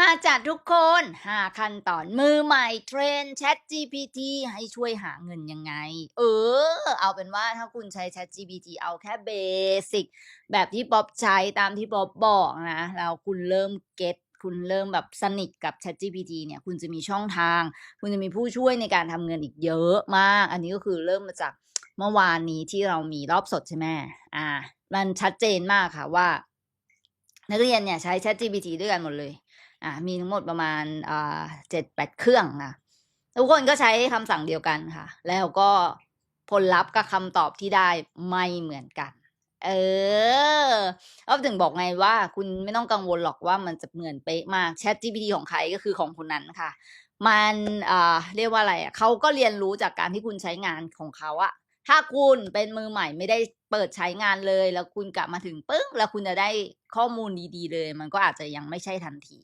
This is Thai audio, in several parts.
มาจัดทุกคนห้าขั้นตอนมือใหม่เทรน Chat GPT ให้ช่วยหาเงินยังไง เออ เอาเป็นว่าถ้าคุณใช้ Chat GPT เอาแค่เบสิกแบบที่ป๊อบใช้ตามที่ป๊อบบอกนะแล้วคุณเริ่มเก็ตคุณเริ่มแบบสนิทกับ Chat GPT เนี่ยคุณจะมีช่องทาง คุณจะมีผู้ช่วยในการทำเงินอีกเยอะมาก อันนี้ก็คือเริ่มมาจากเมื่อวานนี้ที่เรามีรอบสดใช่ไหมอ่า มันชัดเจนมากค่ะว่า นักเรียนเนี่ยใช้ Chat GPT ด้วยกันหมดเลย อ่ามีทั้งหมดประมาณอ่าเจ็ดแปดเครื่องนะทุกคนก็ใช้คำสั่งเดียวกันค่ะ แล้วก็ผลลัพธ์กับคำตอบที่ได้ไม่เหมือนกัน เออก็ถึงบอกไงว่า คุณไม่ต้องกังวลหรอกว่ามันจะเหมือนเป๊ะมาก Chat GPT ของใครก็คือของคนนั้นค่ะ มันอ่าเรียกว่าอะไรอะเขาก็เรียนรู้จากการที่คุณใช้งานของเขาอะถ้าคุณเป็นมือใหม่ไม่ได้ เปิดใช้งานเลย แล้วคุณกลับมาถึงปึ้งแล้วคุณจะได้ข้อมูลดีๆเลย มันก็อาจจะยังไม่ใช่ทันที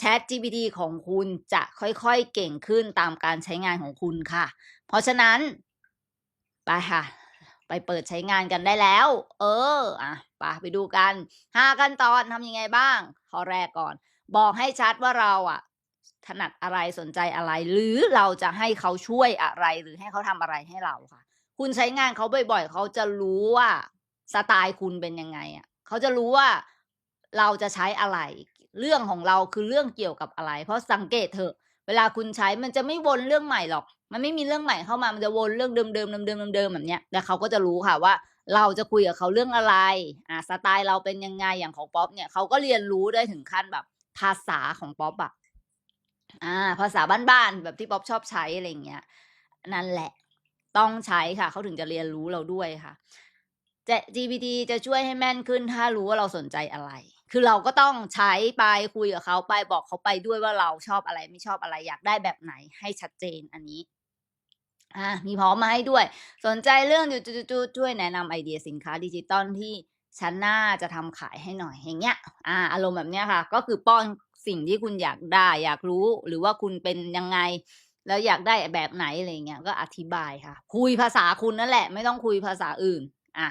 Chat GPT ของคุณจะค่อยๆเก่งขึ้นตามการใช้งานของคุณค่ะ เพราะฉะนั้นไปค่ะ ไปเปิดใช้งานกันได้แล้ว เอออะไปไปดูกันห้าขั้นตอนทำยังไงบ้างข้อแรกก่อน บอกให้ชัดว่าเราอะถนัดอะไรสนใจอะไร หรือเราจะให้เขาช่วยอะไร หรือให้เขาทำอะไรให้เราค่ะ คุณใช้งานเขาบ่อย ๆ เขาจะรู้ว่าสไตล์คุณเป็นยังไงอะเขาจะรู้ว่าเราจะใช้อะไร เรื่องของเราคือเรื่องเกี่ยวกับอะไร เพราะสังเกตเถอะ เวลาคุณใช้มันจะไม่วนเรื่องใหม่หรอก มันไม่มีเรื่องใหม่เข้ามามันจะวนเรื่องเดิมๆเดิมๆเดิมๆแบบเนี้ยแต่เขาก็จะรู้ค่ะว่า เราจะคุยกับเขาเรื่องอะไรอ่าสไตล์เราเป็นยังไงอย่างของป๊อปเนี่ยเขาก็เรียนรู้ได้ถึงขั้นแบบภาษาของป๊อปอะอ่า ภาษาบ้านๆแบบที่ป๊อปชอบใช้อะไรอย่างเงี้ยนั่นแหละ ต้องใช้ค่ะ เขาถึงจะเรียนรู้เราด้วยค่ะจะ GPT จะช่วยให้แม่นขึ้นถ้ารู้ว่าเราสนใจอะไร คือเราก็ต้องใช้ไปคุยกับเขาไปบอกเขาไปด้วยว่าเราชอบอะไรไม่ชอบอะไรอยากได้แบบไหนให้ชัดเจนอันนี้อ่ามีพร้อมมาให้ด้วย สนใจเรื่องจุดๆๆช่วยแนะนำไอเดียสินค้าดิจิตอลที่ฉันน่าจะทำขายให้หน่อยอย่างเงี้ย อ่า อารมณ์แบบเนี้ยค่ะ ก็คือป้อนสิ่งที่คุณอยากได้อยากรู้ หรือว่าคุณเป็นยังไง แล้วอยากได้แบบไหนอะไรเงี้ยก็อธิบายค่ะ คุยภาษาคุณนั่นแหละ ไม่ต้องคุยภาษาอื่น อะ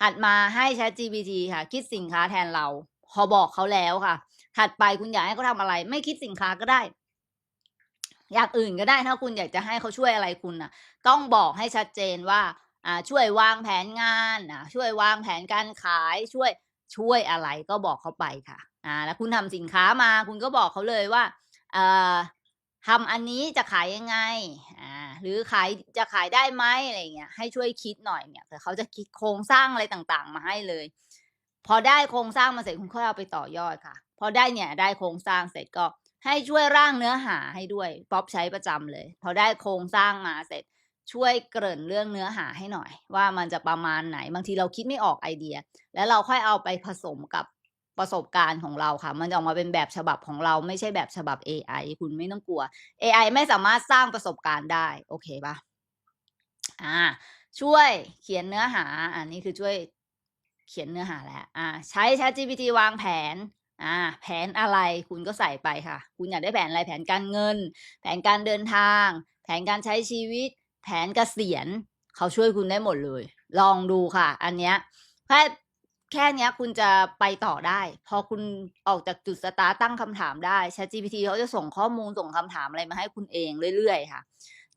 ถัดมาให้ Chat GPT ค่ะ คิดสินค้าแทนเราพอบอกเขาแล้วค่ะ ถัดไปคุณอยากให้เขาทำอะไร ไม่คิดสินค้าก็ได้ อยางอื่นก็ได้ถ้าคุณอยากจะให้เขาช่วยอะไรคุณน่ะต้องบอกให้ชัดเจนว่า อ่า ช่วยวางแผนงานอ่าช่วยวางแผนการขายช่วยช่วยอะไรก็บอกเขาไปค่ะ อ่า แล้วคุณทำสินค้ามา คุณก็บอกเขาเลยว่า เอ่อ ทำอันนี้จะขายยังไง อ่า หรือขายจะขายได้ไหมอะไรเงี้ย ให้ช่วยคิดหน่อยเนี่ยแต่เขาจะคิดโครงสร้างอะไรต่างๆ มาให้เลย พอได้โครงสร้างมาเสร็จคุณค่อยเอาไปต่อยอดค่ะ พอได้เนี่ยได้โครงสร้างเสร็จก็ให้ช่วยร่างเนื้อหาให้ด้วยป๊อปใช้ประจำเลย พอได้โครงสร้างมาเสร็จ ช่วยเกริ่นเรื่องเนื้อหาให้หน่อย ว่ามันจะประมาณไหน บางทีเราคิดไม่ออกไอเดีย แล้วเราค่อยเอาไปผสมกับ ประสบการณ์ของเราค่ะ มันจะออกมาเป็นแบบฉบับของเราไม่ใช่แบบฉบับเอไอคุณไม่ต้องกลัวเอไม่สามารถสร้างประสบการณ์ได้ โอเคปล่า?อาช่วยเขียนเนื้อหา อันนี้คือช่วยเขียนเนื้อหาแล้วอาใช้ Chat GPT วางแผนอ่า แผนอะไรคุณก็ใส่ไปค่ะ คุณอยากได้แผนอะไรแผนการเงิน แผนการเดินทาง แผนการใช้ชีวิต แผนเกษียณเขาช่วยคุณได้หมดเลย ลองดูค่ะ อันเนี้ยแค่ แค่เนี้ยคุณจะไปต่อได้ พอคุณออกจากจุดสตาร์ตตั้งคำถามได้ Chat GPT เขาจะส่งข้อมูลส่งคำถามอะไรมาให้คุณเองเรื่อยๆค่ะ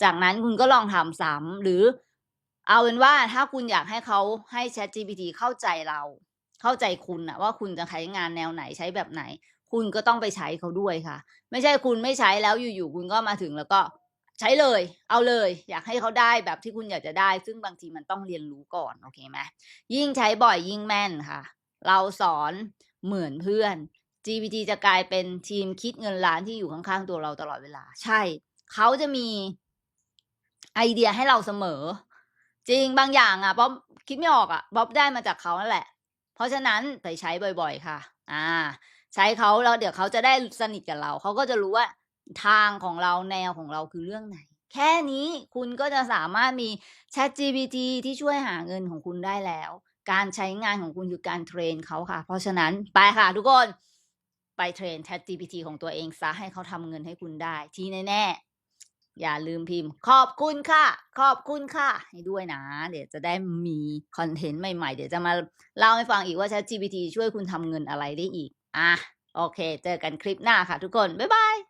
จากนั้นคุณก็ลองทำซ้ำหรือ เอาเป็นว่าถ้าคุณอยากให้เขาให้ Chat GPT เข้าใจเรา เข้าใจคุณนะว่าคุณจะใช้งานแนวไหนใช้แบบไหน คุณก็ต้องไปใช้เขาด้วยค่ะ ไม่ใช่คุณไม่ใช้แล้วอยู่ๆคุณก็มาถึงแล้วก็ ใช้เลย เอาเลย อยากให้เขาได้แบบที่คุณอยากจะได้ ซึ่งบางทีมันต้องเรียนรู้ก่อนโอเคไหมยิ่งใช้บ่อยยิ่งแม่นค่ะ เราสอนเหมือนเพื่อน GPT จะกลายเป็นทีมคิดเงินล้านที่อยู่ข้างๆตัวเราตลอดเวลา ใช่ เขาจะมีไอเดียให้เราเสมอ จริงบางอย่างอะป๊อปคิดไม่ออกอะป๊อปได้มาจากเขานั่นแหละ เพราะฉะนั้นไปใช้บ่อย ๆ ค่ะ อ่า ใช้เขาแล้วเดี๋ยวเขาจะได้สนิทกับเรา เขาก็จะรู้ว่า ทางของเราแนวของเราคือเรื่องไหน แค่นี้คุณก็จะสามารถมี Chat GPT ที่ช่วยหาเงินของคุณได้แล้ว การใช้งานของคุณคือการเทรนเขาค่ะ เพราะฉะนั้นไปค่ะทุกคนไปเทรน Chat GPT ของตัวเองเสียให้เขาทำเงินให้คุณได้ ที่แน่ๆ อย่าลืมพิมพ์"ขอบคุณค่ะ ขอบคุณค่ะ"ให้ด้วยนะ เดี๋ยวจะได้มีคอนเทนต์ใหม่ๆ เดี๋ยวจะมาเล่าให้ฟังอีกว่า Chat GPT ช่วยคุณทำเงินอะไรได้อีกอาโอโอเค เจอกันคลิปหน้าค่ะทุกคน บ๊ายบาย